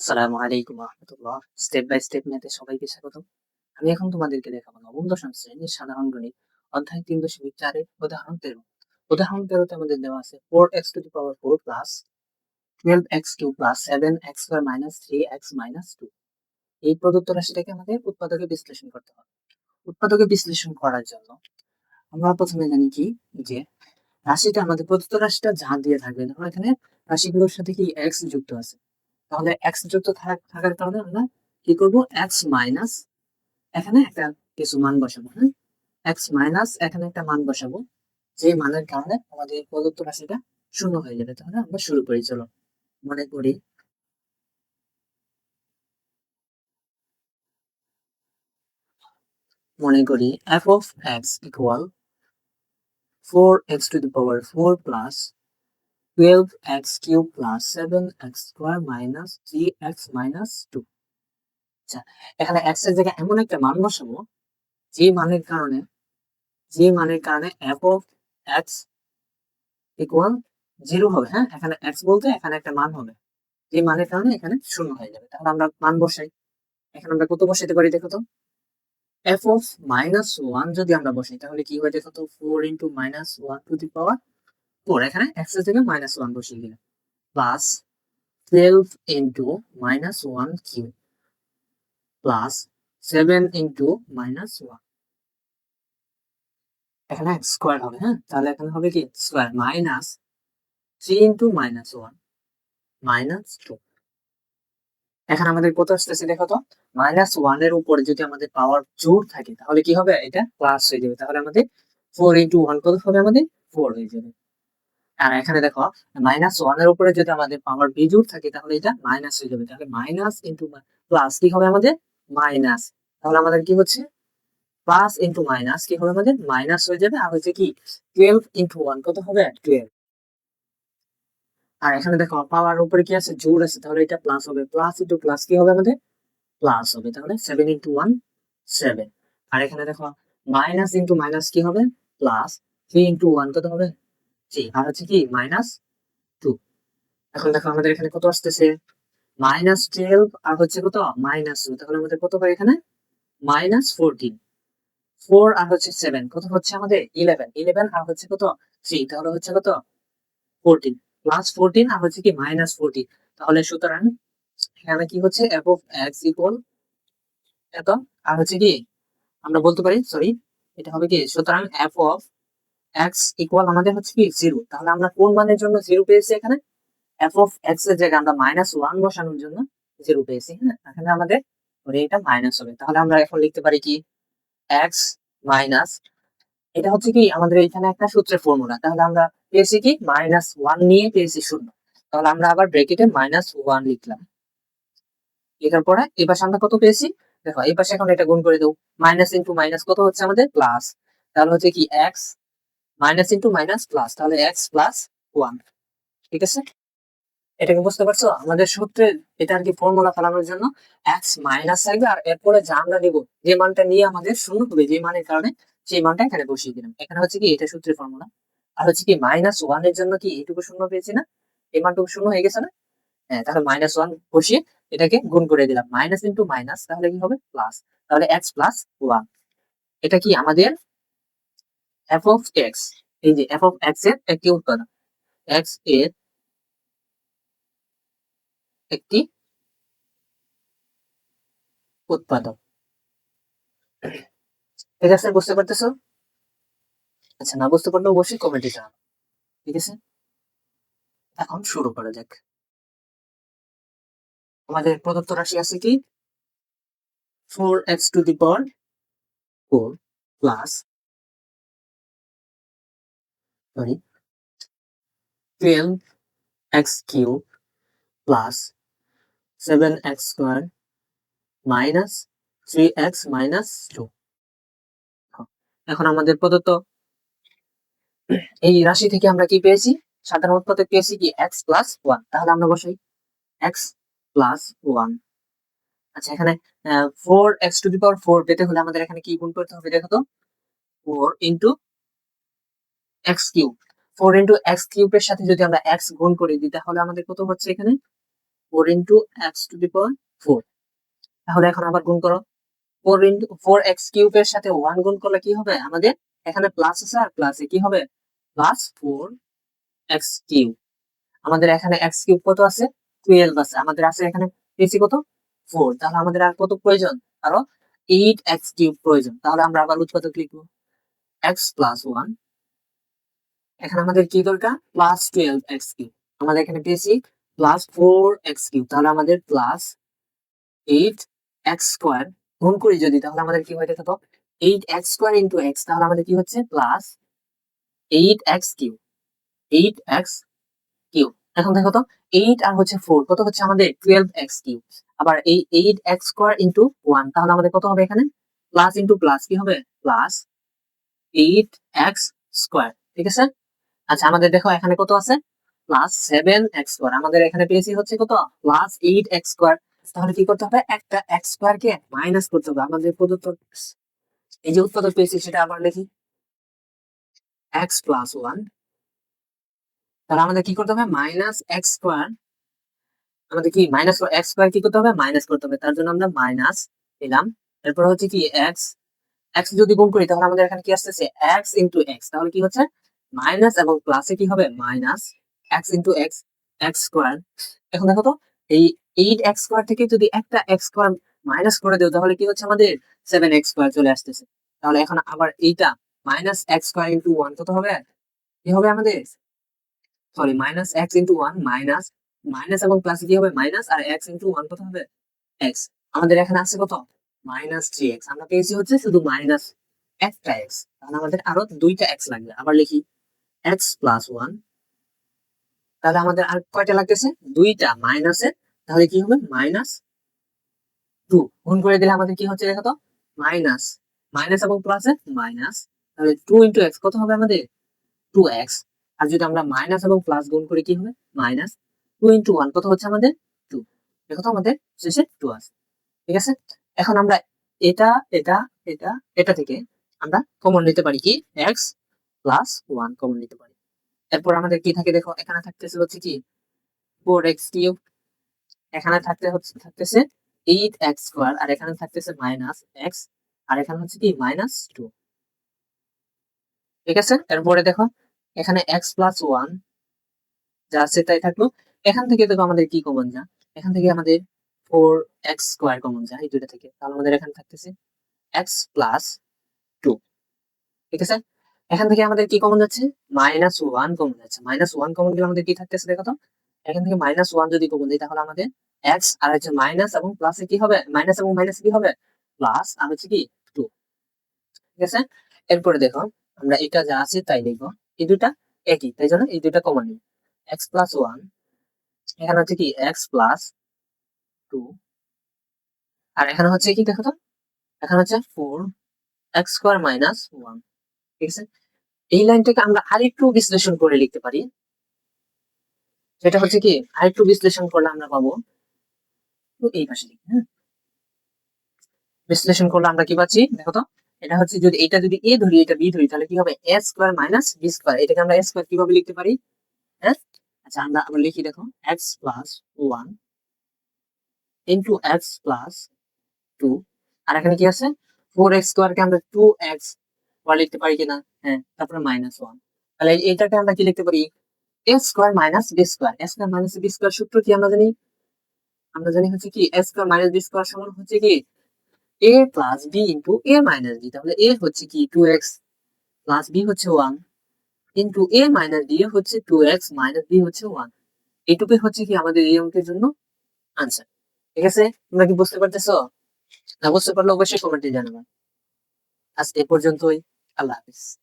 আসসালামু আলাইকুম রহমতুল্লাহ। Step by step ম্যাথে সবাইকে স্বাগত আমি এখন তোমাদেরকে দেখাবো নবম, দশম শ্রেণির সাধারণ গণিত, অধ্যায় তিন দশমিক উদাহরণ তেরো। উদাহরণ তেরোতে আমাদের দেওয়া আছে four x to the power four plus twelve x plus seven x square minus three x minus two এই প্রদত্ত রাশিটাকে আমাদের উৎপাদকে বিশ্লেষণ করতে হবে। উৎপাদকে বিশ্লেষণ করার জন্য আমরা প্রথমে জানি কি? যে রাশিটা আমাদের প্রদত্ত রাশিটা যা দিয়ে থাকবে ধরো এখানে রাশিগুলোর সাথে কি এক্স যুক্ত আছে? তাহলে এক্স যুক্ত থাক- থাকার কারণে আমরা কি করব? এক্স মাইনাস এখানে একটা কিছু মান বসাবো হ্যাঁ? এক্স মাইনাস এখানে একটা মান বসাবো, যে মানের কারণে আমাদের প্রদত্ত রাশিটা শূন্য হয়ে যাবে। তাহলে আমরা শুরু করি, চলো। মনে করি। মনে করি f of x equal four x to the power four plus twelve x cube plus seven x square minus three x minus two আচ্ছা এখানে এক্সের জায়গায় এমন একটা মান বসাবো, যে মানের কারণে, যে মানের কারণে f of x equal zero হবে হ্যাঁ? এখানে এক্স বলতে এখানে একটা মান হবে, যে মানের কারণে এখানে শূন্য হয়ে যাবে। তাহলে আমরা মান বসাই। এখানে আমরা কত বসাইতে পারি দেখো তো? এফ অফ মাইনাস ওয়ান যদি আমরা বসাই, তাহলে কি হয় দেখো তো? Four into minus one to the power four এখানে এক্সের জায়গায় মাইনাস ওয়ান বসিয়ে দিলাম। Plus twelve into minus one cube plus seven into minus one এখানে এক্স স্কোয়ার হবে হ্যাঁ? তাহলে এখানে হবে কি? Square minus three into minus one minus two এখানে আমাদের কত আসতেছে দেখো তো? মাইনাস ওয়ানের উপরে যদি আমাদের পাওয়ার জোর থাকে, তাহলে কি হবে? এটা প্লাস হয়ে যাবে। তাহলে আমাদের ফোর ইন্টু ওয়ান কত হবে আমাদের? ফোর হয়ে যাবে। আর এখানে দেখো মাইনাস ওয়ানের উপরে যদি আমাদের পাওয়ার বিজোড় থাকে, তাহলে এটা মাইনাস হয়ে যাবে। তাহলে মাইনাস ইন্টু প্লাস কি হবে আমাদের? মাইনাস তাহলে আমাদের কি হচ্ছে? প্লাস ইন্টু মাইনাস কি হবে আমাদের? মাইনাস হয়ে যাবে। আর হচ্ছে কি? টুয়েলভ ইন্টু ওয়ান কত হবে? টুয়েলভ আর এখানে দেখো পাওয়ার উপরে কি আছে? জোর আছে। তাহলে এটা প্লাস হবে। প্লাস ইন্টু প্লাস কি হবে আমাদের? প্লাস হবে। তাহলে সেভেন ইন্টু ওয়ান সেভেন আর এখানে দেখো মাইনাস ইন্টু মাইনাস কি হবে? প্লাস থ্রি ইন্টু ওয়ান কত হবে? থ্রি আর হচ্ছে কি মাইনাস টু এখন দেখো আমাদের এখানে কত আসতেছে? মাইনাস টুয়েলভ আর হচ্ছে কত? মাইনাস টু তাহলে আমাদের কত হয় এখানে? মাইনাস ফোরটিন ফোর আর হচ্ছে সেভেন কত হচ্ছে আমাদের? ইলেভেন ইলেভেন আর হচ্ছে কত? থ্রি তাহলে হচ্ছে কত? ফোরটিন প্লাস ফোরটিন আর হচ্ছে কি মাইনাস ফোরটিন তাহলে সুতরাং এখানে কি হচ্ছে? এফ অফ এক্স ইকুয়াল এত। আর হচ্ছে কি? আমরা বলতে পারি সরি এটা হবে কি? সুতরাং এফ অফ এক্স ইকুয়াল আমাদের হচ্ছে কি জিরো তাহলে আমরা কোন মানের জন্য জিরো পেয়েছি এখানে? এফ অফ এক্সের জায়গায় আমরা মাইনাস ওয়ান বসানোর জন্য জিরো পেয়েছি হ্যাঁ? এখানে আমাদের এটা মাইনাস হবে। তাহলে আমরা এখন লিখতে পারি কি? এক্স মাইনাস এটা হচ্ছে কি আমাদের এখানে একটা সূত্রের ফর্মুলা তাহলে আমরা পেয়েছি কি? মাইনাস ওয়ান নিয়ে পেয়েছি শূন্য। তাহলে আমরা আবার ব্রেকেটে মাইনাস ওয়ান লিখলাম। লেখার পরে পাশে আমরা কত পেয়েছি? দেখো এই পাশে এখন এটা গুণ করে দেবো মাইনাস ইন্টু মাইনাস কত হচ্ছে আমাদের? প্লাস তাহলে হচ্ছে কি x minus into minus plus, তাহলে এক্স প্লাস ওয়ান। ঠিক আছে? এটাকে বুঝতে পারছ? আমাদের সূত্রে এটা আর কি ফর্মুলা ফেলানোর জন্য এক্স মাইনাস থাকবে আর এরপরে যা আমরা নিব, যে মানটা নিয়ে আমাদের শূন্য হবে, যে মানের কারণে সেই মানটা এখানে বসিয়ে দিলাম। এখানে হচ্ছে কি, এটা সূত্রের ফর্মুলা আর হচ্ছে কি, মাইনাস ওয়ানের জন্য কি এইটুকু শূন্য পেয়েছি না? এই মানটুকু শূন্য হয়ে গেছে না? হ্যাঁ তাহলে মাইনাস ওয়ান বসিয়ে এটাকে গুণ করে দিলাম। মাইনাস ইন্টু মাইনাস, তাহলে কি হবে? প্লাস। তাহলে এক্স প্লাস ওয়ান। এটা কি আমাদের এফ অফ এক্স এই যে এফ অফ এক্সের একটি উৎপাদন। এক্সের একটি উৎপাদক ঠিক আছে, বুঝতে পারতেছো? আচ্ছা না বুঝতে পারলে অবশ্যই কমেন্টে জানাব ঠিক আছে? এখন শুরু করা যাক। আমাদের প্রদত্ত রাশি আছে কি? Four x to the power four plus sorry twelve x cube plus seven x square minus three x minus two এখন আমাদের প্রদত্ত এই রাশি থেকে আমরা কি পেয়েছি? সাধারণ উৎপাদক পেয়েছি কি? এক্স প্লাস ওয়ান তাহলে আমরা বসাই এক্স প্লাস ওয়ান আচ্ছা এখানে four x to the power four পেতে হলে আমাদের এখানে কি গুণ করতে হবে দেখো তো? Four into x cube four into x কিউবের সাথে যদি আমরা এক্স গুণ করে দিই, তাহলে আমাদের কত হচ্ছে এখানে? Four into x to the power four তাহলে এখন আবার গুণ করো। ফোর ইন্টু ফোর এক্স কিউবের সাথে ওয়ান গুণ করলে কি হবে? আমাদের এখানে প্লাস আছে আর প্লাসে কি হবে? প্লাস ফোর এক্স কিউব আমাদের এখানে এক্স কিউব কত আছে? টুয়েলভ আছে। আমাদের আছে এখানে বেশি কত? ফোর তাহলে আমাদের আর কত প্রয়োজন? আরও এইট এক্স কিউব প্রয়োজন। তাহলে আমরা আবার উৎপাদক লিখব। এক্স প্লাস ওয়ান এখানে আমাদের কি দরকার? প্লাস টুয়েলভ এক্স কিউব আমাদের এখানে পেয়েছি প্লাস ফোর এক্স কিউব তাহলে আমাদের প্লাস এইট এক্স স্কোয়ার গুণ করি যদি, তাহলে আমাদের কি হয় দেখো eight x square into x তাহলে আমাদের কি হচ্ছে? Plus eight x cube eight x cube এখন দেখো তো এইট আর হচ্ছে ফোর কত হচ্ছে আমাদের? টুয়েলভ এক্স কিউব আবার এই eight x square into one তাহলে আমাদের কত হবে এখানে? প্লাস ইন্টু প্লাস কি হবে? প্লাস এইট এক্স স্কোয়ার ঠিক আছে? আচ্ছা আমাদের দেখো এখানে কত আছে? প্লাস সেভেন এক্স স্কোয়ার আমাদের এখানে পেয়েছি হচ্ছে কত? প্লাস এইট এক্স স্কোয়ার তাহলে কি করতে হবে? একটা এক্স স্কোয়ার কে মাইনাস করতে হবে। আমাদের প্রদত্ত এই যে উৎপাদক পেয়েছি, সেটা আবার লিখি। এক্স প্লাস ওয়ান তাহলে আমাদের কি করতে হবে? মাইনাস এক্স স্কোয়ার আমাদের কি মাইনাস এক্স স্কোয়ার কি করতে হবে? মাইনাস করতে হবে। তার জন্য আমরা মাইনাস দিলাম এরপর হচ্ছে কি এক্স এক্স যদি গুণ করি, তাহলে আমাদের এখানে কি আসতেছে? এক্স ইন্টু এক্স তাহলে কি হচ্ছে? মাইনাস এবং প্লাসে কি হবে? Minus x into x x square এখন দেখো তো, এই এইট এক্স স্কোয়ার থেকে যদি একটা এক্স স্কোয়ার মাইনাস করে দেও, তাহলে কি হচ্ছে আমাদের? সেভেন এক্স স্কোয়ার চলে আসতেছে। তাহলে এখন আবার এইটা minus x square into one কত হবে? কি হবে আমাদের? Sorry minus x into one minus minus এবং প্লাস কি হবে? মাইনাস আর এক্স ইন্টু ওয়ান কত হবে? এক্স আমাদের এখানে আছে কত? মাইনাস থ্রি এক্স আমরা পেয়েছি হচ্ছে শুধু মাইনাস একটা এক্স তাহলে আমাদের আরও দুইটা এক্স লাগবে। আবার লিখি। এক্স প্লাস ওয়ান তাহলে আমাদের আর কয়টা লাগতেছে? দুইটা মাইনাসে তাহলে কি হবে? মাইনাস টু গুণ করে দিলে আমাদের কি হচ্ছে দেখো তো? মাইনাস মাইনাস এবং প্লাসে মাইনাস তাহলে টু ইন্টু এক্স কত হবে আমাদের? টু এক্স আর যদি আমরা মাইনাস এবং প্লাস গুণ করে কি হবে? মাইনাস টু ইন্টু ওয়ান কত হচ্ছে আমাদের? টু দেখো তো আমাদের শেষে টু আছে। ঠিক আছে? এখন আমরা এটা এটা এটা এটা থেকে আমরা কমন নিতে পারি কি? এক্স প্লাস ওয়ান কমন নিতে পারি। এরপর আমাদের কি থাকে দেখো, এখানে থাকতেছে হচ্ছে কি ফোর এক্স কিউব এখানে থাকতে হচ্ছে, থাকতেছে এইট এক্স স্কোয়ার আর এখানে থাকতেছে মাইনাস এক্স আর এখানে হচ্ছে কি মাইনাস টু ঠিক আছে? এরপরে দেখো, এখানে এক্স প্লাস ওয়ান যা আছে তাই থাকল। এখান থেকে দেখো আমাদের কি কমন যা? এখান থেকে আমাদের ফোর এক্স স্কোয়ার কমন যায় এই দুইটা থেকে। তাহলে আমাদের এখানে থাকতেছে এক্স প্লাস টু ঠিক আছে? এখান থেকে আমাদের কি কমন যাচ্ছে? মাইনাস ওয়ান কমন যাচ্ছে। মাইনাস ওয়ান কমন গেলে আমাদের কি থাকতেছে দেখো তো? এখান থেকে মাইনাস ওয়ান যদি কমন দিই তাহলে আমাদের এক্স আর হচ্ছে মাইনাস এবং প্লাসে কি হবে? মাইনাস এবং মাইনাস কি হবে? প্লাস আর হচ্ছে কি? টু ঠিক আছে? এরপরে দেখো, আমরা এটা যা আছে তাই লিখব। এই দুটা একই, তাই জন্য এই দুটা কমন নিই। এক্স প্লাস ওয়ান এখানে হচ্ছে কি? এক্স প্লাস টু আর এখানে হচ্ছে কি দেখো তো? এখানে হচ্ছে four x square minus one ঠিক আছে? এই লাইনটাকে আমরা আরেকটু বিশ্লেষণ করে লিখতে পারি। সেটা হচ্ছে কি? আরেকটু বিশ্লেষণ করলে আমরা পাবো এই পাশে লিখি হ্যাঁ? বিশ্লেষণ করলে আমরা কি পাচ্ছি? দেখো তো, এটা হচ্ছে যদি এটা যদি এ ধরি, এটা বি ধরি, তাহলে কি হবে? A square minus b square এটাকে আমরা এ স্কোয়ার কীভাবে লিখতে পারি? হ্যাঁ? আচ্ছা আমরা আমরা লিখি, দেখো x plus one into x plus two আর এখানে কি আছে? ফোর এক্স স্কোয়ারকে আমরা টু এক্স ওয়ান লিখতে পারি কিনা? হ্যাঁ তারপরে মাইনাস ওয়ান তাহলে এইটাকে আমরা কি লিখতে পারি? A square minus b square a square minus b square সূত্র কি আমরা জানি? আমরা জানি হচ্ছে কি a square minus b square সমান হচ্ছে কি? A plus b into a minus b তাহলে এ হচ্ছে কি? টু এক্স প্লাস বি হচ্ছে one into a minus b হচ্ছে টু এক্স মাইনাস বি হচ্ছে ওয়ান এইটুকুই হচ্ছে কি আমাদের এই অঙ্কের জন্য আনসার ঠিক আছে? তোমরা কি বুঝতে পারতেছো? না বুঝতে পারলে অবশ্যই কমেন্টে জানাবে। আজ এ পর্যন্তই। palavras.